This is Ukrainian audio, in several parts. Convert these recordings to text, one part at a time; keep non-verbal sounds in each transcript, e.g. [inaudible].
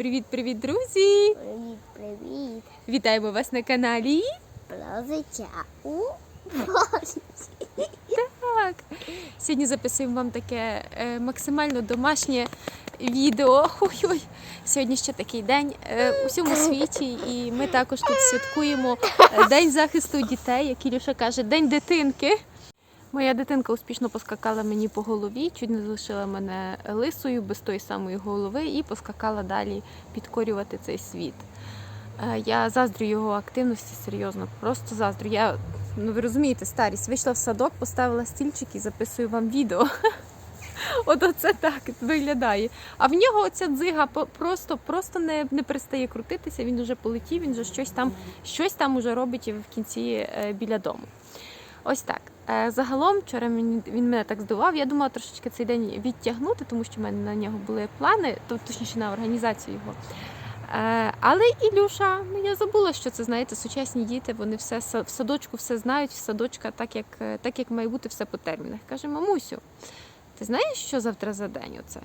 Привіт, привіт, друзі! Привіт, привіт. Вітаємо вас на каналі. Плазиця у Бозі. Так. Сьогодні записуємо вам таке е, максимально домашнє відео. Ой-ой. Сьогодні ще такий день е, у всьому світі, і ми також тут святкуємо е, День захисту дітей, як Ілюша каже, День дитинки. Моя дитинка успішно поскакала мені по голові, чуть не залишила мене лисою без тої самої голови і поскакала далі підкорювати цей світ. Е, Я заздрю його активності серйозно, просто заздрю. Я, ну ви розумієте, старість, вийшла в садок, поставила стільчик і записую вам відео. [laughs] От оце так виглядає. А в нього оця дзига просто, просто не, не перестає крутитися. Він вже полетів, він вже щось там, щось там уже робить в кінці е, біля дому. Ось так. Е, Загалом вчора він мене так здивував. Я думала трошечки цей день відтягнути, тому що в мене на нього були плани, то точніше на організацію його. Е, Але Ілюша, ну я забула, що це знаєте, сучасні діти, вони все в садочку все знають, в садочка так як, е, так як має бути все по термінах. Каже, мамусю, ти знаєш, що завтра за день оце?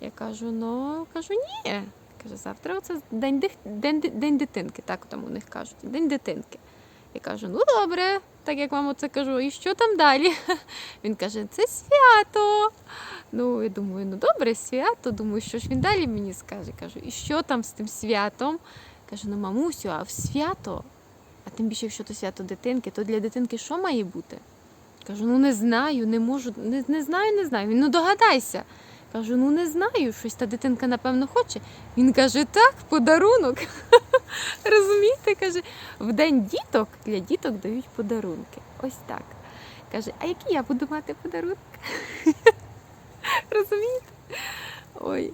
Я кажу, ну кажу, ні. Каже, завтра оце день, день, день дитинки, так там у них кажуть, день дитинки. Я кажу, ну добре, так як вам оце кажу, і що там далі? [laughs] Він каже, це свято. Ну, я думаю, ну добре, свято. Думаю, що ж він далі мені скаже. Кажу, і що там з тим святом? Каже, ну мамусю, а в свято, а тим більше, якщо то свято дитинки, то для дитинки що має бути? Кажу, ну не знаю, не можу, не, не знаю, не знаю. Він ну догадайся. Кажу, ну не знаю, щось та дитинка, напевно, хоче. Він каже, так, подарунок. [laughs] Розумієте, каже, в день діток для діток дають подарунки. Ось так. Каже, а який я буду мати подарунок? [laughs] Розумієте? Ой.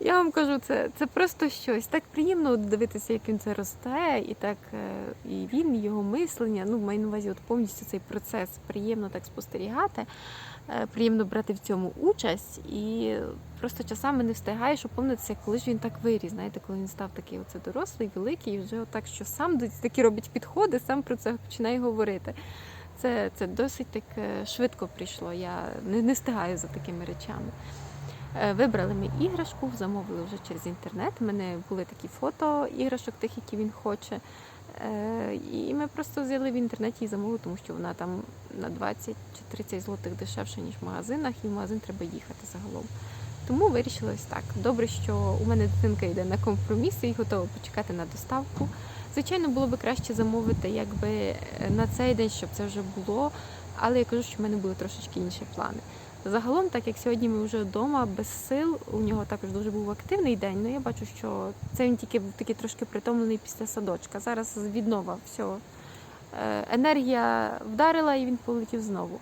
Я вам кажу, це, це просто щось. Так приємно дивитися, як він це росте, і так е, і він, і його мислення. Ну, маю на увазі, от повністю цей процес приємно так спостерігати, е, приємно брати в цьому участь. І просто часами не встигаєш оповнитися, коли ж він так виріс. Знаєте, коли він став такий оце дорослий, великий, і вже отак, що сам такі робить підходи, сам про це починає говорити. Це, це досить так е, швидко прийшло. Я не, не встигаю за такими речами. Е, Вибрали ми іграшку, замовили вже через інтернет. У мене були такі фото іграшок, тих, які він хоче. Е, І ми просто взяли в інтернеті і замовили, тому що вона там на 20 чи 30 злотих дешевше, ніж в магазинах, і в магазин треба їхати загалом. Тому вирішили ось так. Добре, що у мене дитинка йде на компроміси і готова почекати на доставку. Звичайно, було б краще замовити якби е, на цей день, щоб це вже було, але я кажу, що в мене були трошечки інші плани. Загалом, так як сьогодні ми вже вдома без сил, у нього також дуже був активний день. Ну я бачу, що це він тільки був такий трошки притомлений після садочка. Зараз віднова всього. Е, Енергія вдарила і він полетів знову.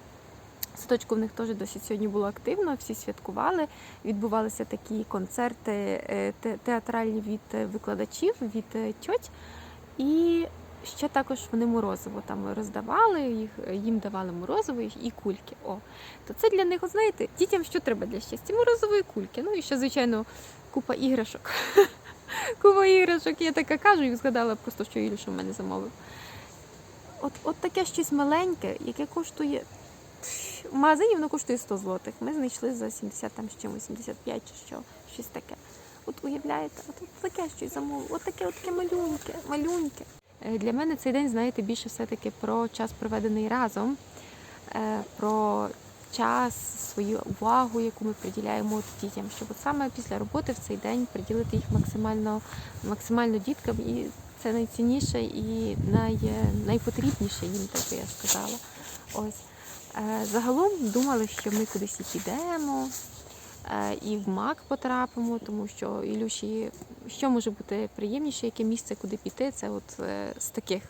Садочку в них теж досить сьогодні було активно, всі святкували. Відбувалися такі концерти е, те- театральні від викладачів, від е, тьоть. І ще також вони морозиво там роздавали, їх, їм давали морозиво і кульки. О, то це для них, знаєте, дітям що треба для щастя? Морозової кульки. Ну і ще, звичайно, купа іграшок. [laughs] Купа іграшок, я така кажу і згадала просто, що Ілюша в мене замовив. От, от таке щось маленьке, яке коштує. В магазині воно коштує 100 злотих. Ми знайшли за 70 там з чимось, 75 чи що, щось таке. От уявляєте, от, от таке щось замовив, от таке, от таке малюньке, малюньке. Е, Для мене цей день, знаєте, більше все-таки про час проведений разом, е, про час, свою увагу, яку ми приділяємо дітям, щоб от саме після роботи в цей день приділити їх максимально, максимально діткам. І це найцінніше і най, найпотрібніше їм, так би я сказала. Ось. Е, Загалом думали, що ми кудись е, і в МАК потрапимо, тому що Ілюші, що може бути приємніше, яке місце, куди піти, це от е, з таких.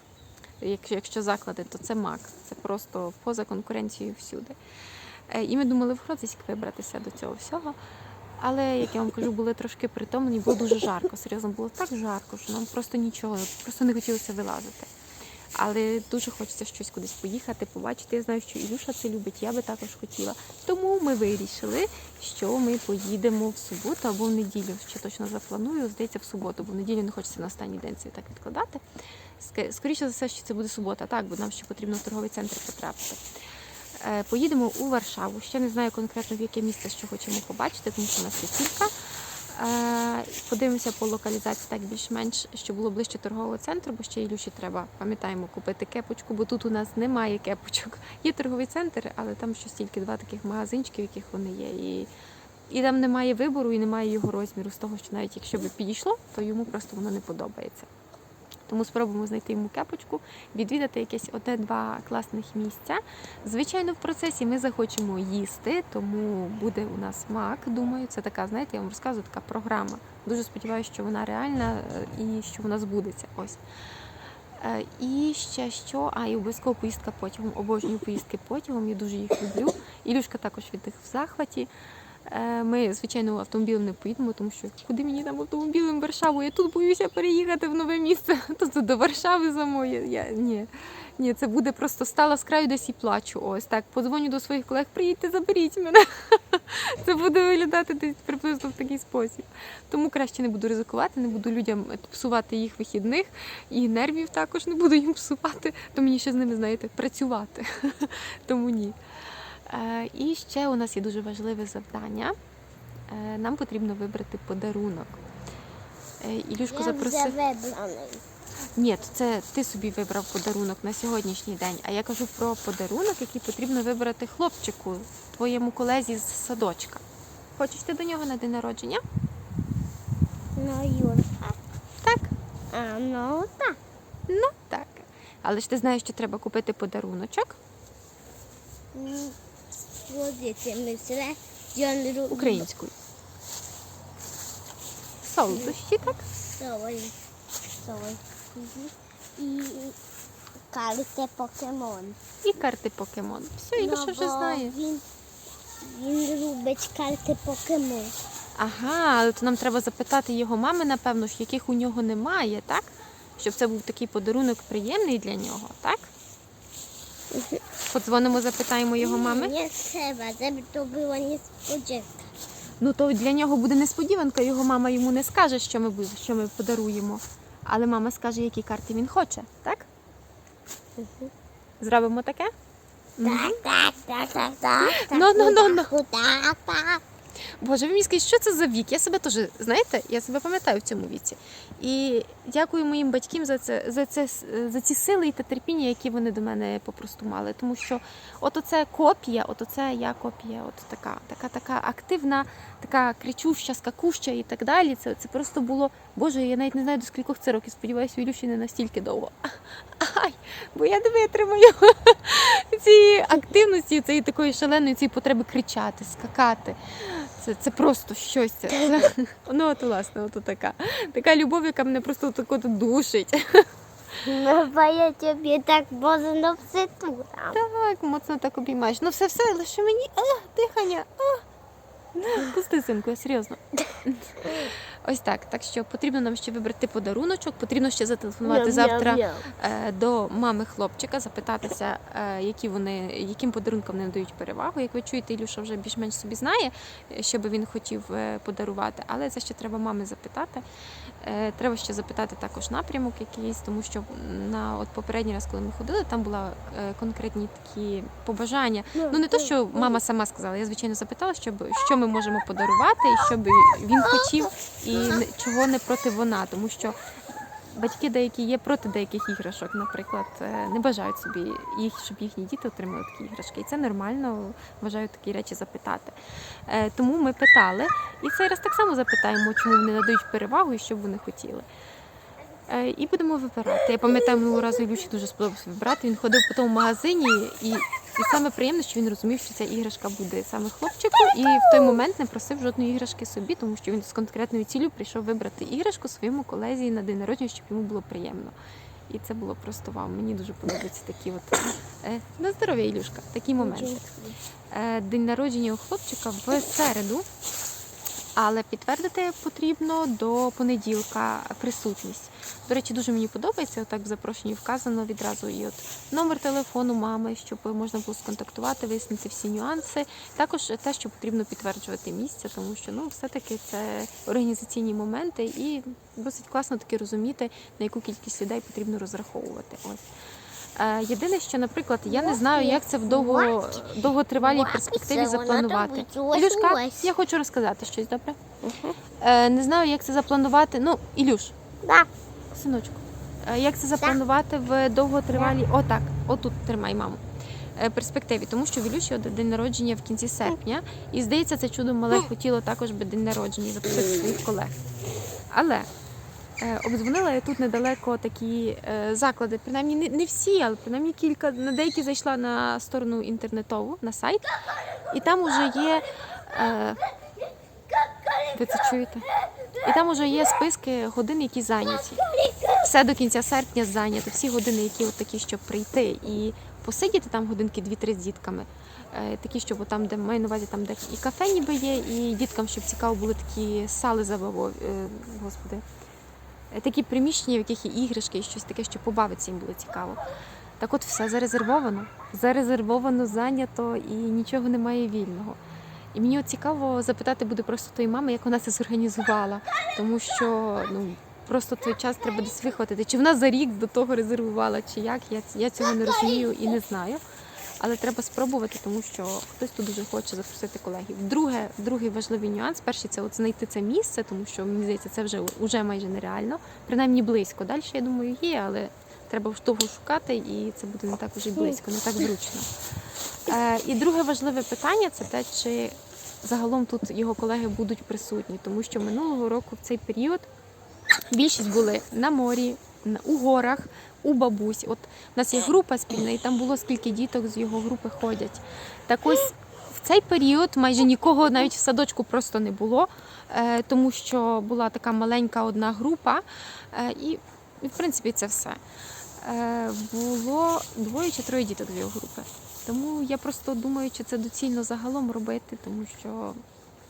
Якщо, заклади, то це МАК. Це просто поза конкуренцією всюди. Е, І ми думали в Гроцьськ вибратися до цього всього. Але, як я вам кажу, були трошки притомлені, було дуже жарко. Серйозно, було так жарко, що нам просто нічого, просто не хотілося вилазити. Але дуже хочеться щось кудись поїхати, побачити. Я знаю, що Ілюша це любить, я би також хотіла. Тому ми вирішили, що ми поїдемо в суботу або в неділю. Ще точно запланую. Здається, в суботу, бо в неділю не хочеться на останній день це так відкладати. Скоріше за все, що це буде субота, так, бо нам ще потрібно в торговий центр потрапити. Е, Поїдемо у Варшаву. Ще не знаю конкретно в яке місце, що хочемо побачити, тому що у нас є кілька. Е, Подивимося по локалізації так більш-менш, щоб було ближче торгового центру, бо ще Ілюші треба, пам'ятаємо, купити кепочку, бо тут у нас немає кепочок. Є торговий центр, але там щось тільки два таких магазинчики, в яких вони є. І, і там немає вибору і немає його розміру з того, що навіть якщо би підійшло, то йому просто воно не подобається. Тому спробуємо знайти йому кепочку, відвідати якесь одне-два класних місця. Звичайно, в процесі ми захочемо їсти, тому буде у нас мак. Думаю, це така, знаєте, я вам розказую, така програма. Дуже сподіваюся, що вона реальна е, і що вона збудеться. Ось. Е, І ще що, а і обов'язково поїздка потягом. Обожнюю поїздки потягом, я дуже їх люблю. Ілюшка також від них в захваті. Е, Ми, звичайно, автомобілем не поїдемо, тому що куди мені там автомобілем Варшаву? Я тут боюся переїхати в нове місце. [laughs] Тут до Варшави самої. Я ні. Ні, це буде просто стала з краю десь і плачу. Ось так. Подзвоню до своїх колег, приїдьте, заберіть мене. [laughs] Це буде виглядати десь приблизно в такий спосіб. Тому краще не буду ризикувати, не буду людям псувати їх вихідних і нервів також не буду їм псувати, то мені ще з ними, знаєте, працювати. [laughs] Тому ні. Е, І ще у нас є дуже важливе завдання. Е, Нам потрібно вибрати подарунок. Е, вже запросив. вибраний. Ні, це ти собі вибрав подарунок на сьогоднішній день. А я кажу про подарунок, який потрібно вибрати хлопчику, твоєму колезі з садочка. Хочеш ти до нього на день народження? Ну, Юрка. Так. А, ну так. Ну так. Але ж ти знаєш, що треба купити подаруночок М, Я не роблю. українською. Солодощі, так? Давай. Давай. І карти покемон. І карти покемон. Все, Ілюша вже знає. Він, він любить карти покемон. Ага, але то нам треба запитати його мами, напевно, ж, яких у нього немає, так? Щоб це був такий подарунок приємний для нього, так? Подзвонимо, запитаємо його мами. Ні, треба, це то була несподіванка. Ну то для нього буде несподіванка, його мама йому не скаже, що ми, що ми подаруємо. Але мама скаже, які карти він хоче, так? Зробимо таке? Так, так, так, так, так. Ну, ну, ну, ну. Боже, ви мені скажіть, що це за вік? Я себе теж, знаєте, я себе пам'ятаю в цьому віці. І дякую моїм батькам за це, за це, за ці сили і та терпіння, які вони до мене попросту мали. Тому що от оце копія, от оце я копія, от така, така, така активна, така кричуща, скакуща і так далі. Це, це просто було, Боже, я навіть не знаю до скількох це років. Сподіваюся, Ілюші не настільки довго. Ай, бо я не витримаю [laughs] цієї активності, цієї такої шаленої цієї потреби кричати, скакати. Це, це просто щось. Це, [laughs] ну, от, власне, от така. Така любов, яка мене просто так от душить. Ну, бо я тобі так бозно все тут. Так, моцно так обіймаєш. Ну все, все, лише мені а, дихання. А. Пусти, синку, я серйозно. Ось так. Так що потрібно нам ще вибрати подаруночок, потрібно ще зателефонувати завтра е, до мами хлопчика, запитатися, е, які вони, яким подарункам вони надають перевагу. Як ви чуєте, Ілюша вже більш-менш собі знає, що би він хотів е, подарувати, але це ще треба мами запитати. Е, Треба ще запитати також напрямок якийсь, тому що на от попередній раз, коли ми ходили, там були конкретні такі побажання. Ну не то, що мама сама сказала. Я звичайно запитала, щоб що ми можемо подарувати, і щоб він хотів, і чого не проти вона, тому що. Батьки деякі є проти деяких іграшок, наприклад, е, не бажають собі їх, щоб їхні діти отримали такі іграшки. І це нормально, вважаю такі речі запитати. Е, Тому ми питали, і цей раз так само запитаємо, чому вони надають перевагу і що б вони хотіли. Е, І будемо вибирати. Я пам'ятаю, минулого разу Ілюші дуже сподобалося вибирати. Він ходив по тому магазині, і, і саме приємне, що він розумів, що ця іграшка буде саме хлопчику, і в той момент не просив жодної іграшки собі, тому що він з конкретною ціллю прийшов вибрати іграшку своєму колезі на день народження, щоб йому було приємно. І це було просто вау. Мені дуже подобаються такі от е, на здоров'я, Ілюшка, такі моменти. Е, День народження у хлопчика в середу, але підтвердити потрібно до понеділка присутність. До речі, дуже мені подобається. Отак в запрошенні вказано відразу і от номер телефону мами, щоб можна було сконтактувати, вияснити всі нюанси. Також те, що потрібно підтверджувати місце, тому що ну все-таки це організаційні моменти, і досить класно таки розуміти, на яку кількість людей потрібно розраховувати. Ось. Е, Єдине, що, наприклад, я не знаю, як це в довго, довготривалій перспективі запланувати. Ілюшка, я хочу розказати щось добре. Е, Не знаю, як це запланувати. Ну, Ілюш, синочку, е, як це запланувати в довготривалій. Отак, отут тримай маму. Перспективі, тому що в Ілюші от день народження в кінці серпня, і здається, це чудо мале хотіло також би день народження запросити своїх колег. Але обдзвонила я тут недалеко такі е, заклади, принаймні не, всі, але принаймні кілька. На деякі зайшла на сторону інтернетову, на сайт, і там вже є. Е, ви це чуєте? І там вже є списки годин, які зайняті. Все до кінця серпня зайнято, всі години, які от такі, щоб прийти і посидіти там годинки 2-3 з дітками. Е, Такі, щоб там, де маю на увазі, там, де і кафе ніби є, і діткам, щоб цікаво були такі сали забавові, е, господи. Е, Такі приміщення, в яких є іграшки і щось таке, щоб побавитися їм було цікаво. Так от все зарезервовано. Зарезервовано, зайнято і нічого немає вільного. І мені от цікаво запитати буде просто тої мами, як вона це зорганізувала, тому що ну просто той час треба десь вихватити. Чи вона за рік до того резервувала, чи як я, я цього не розумію і не знаю. Але треба спробувати, тому що хтось тут дуже хоче запросити колегів. Друге, другий важливий нюанс. Перший це от знайти це місце, тому що мені здається, це вже уже майже нереально, принаймні близько. Далі я думаю, є, але треба ж довго шукати, і це буде не так уже близько, не так зручно. Е, і друге важливе питання це те, чи загалом тут його колеги будуть присутні, тому що минулого року в цей період більшість були на морі, у горах, у бабусь. От у нас є група спільна, і там було скільки діток з його групи ходять. Так ось в цей період майже нікого навіть в садочку просто не було, е, тому що була така маленька одна група, е, і, і в принципі це все. Е, Було двоє чи троє діток з його групи. Тому я просто думаю, чи це доцільно загалом робити, тому що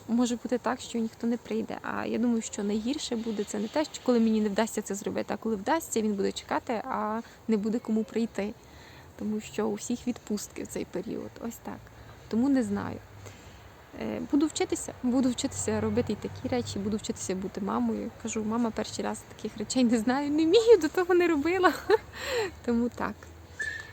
може бути так, що ніхто не прийде. А я думаю, що найгірше буде це не те, що коли мені не вдасться це зробити, а коли вдасться, він буде чекати, а не буде кому прийти. Тому що у всіх відпустки в цей період. Ось так. Тому не знаю. Е, Буду вчитися, буду вчитися робити і такі речі, буду вчитися бути мамою. Кажу, мама перший раз таких речей не знаю, не вмію, до того не робила. [laughs] Тому так.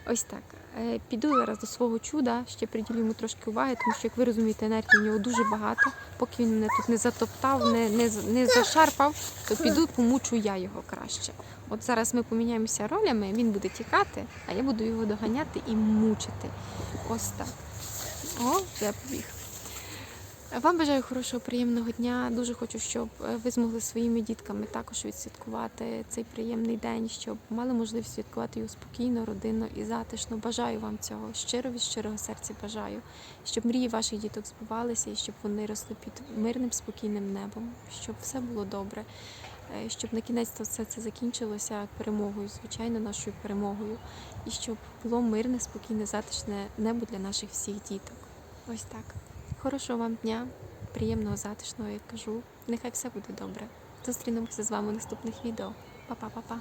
Ось так. Е, Піду зараз до свого чуда, ще приділю йому трошки уваги, тому що, як ви розумієте, енергії в нього дуже багато. Поки він мене тут не затоптав, не, не, не зашарпав, то піду помучу я його краще. От зараз ми поміняємося ролями, він буде тікати, а я буду його доганяти і мучити. Ось так. О, я побіг. Вам бажаю хорошого, приємного дня. Дуже хочу, щоб е, ви змогли своїми дітками також відсвяткувати цей приємний день, щоб мали можливість святкувати його спокійно, родинно і затишно. Бажаю вам цього. Щиро від щирого серця бажаю, щоб мрії ваших діток збувалися і щоб вони росли під мирним, спокійним небом, щоб все було добре, е, щоб на кінець все це закінчилося перемогою, звичайно, нашою перемогою, і щоб було мирне, спокійне, затишне небо для наших всіх діток. Ось так. Хорошого вам дня, приємного, затишного, як кажу. Нехай все буде добре. Зустрінемося з вами у наступних відео. Па-па-па-па.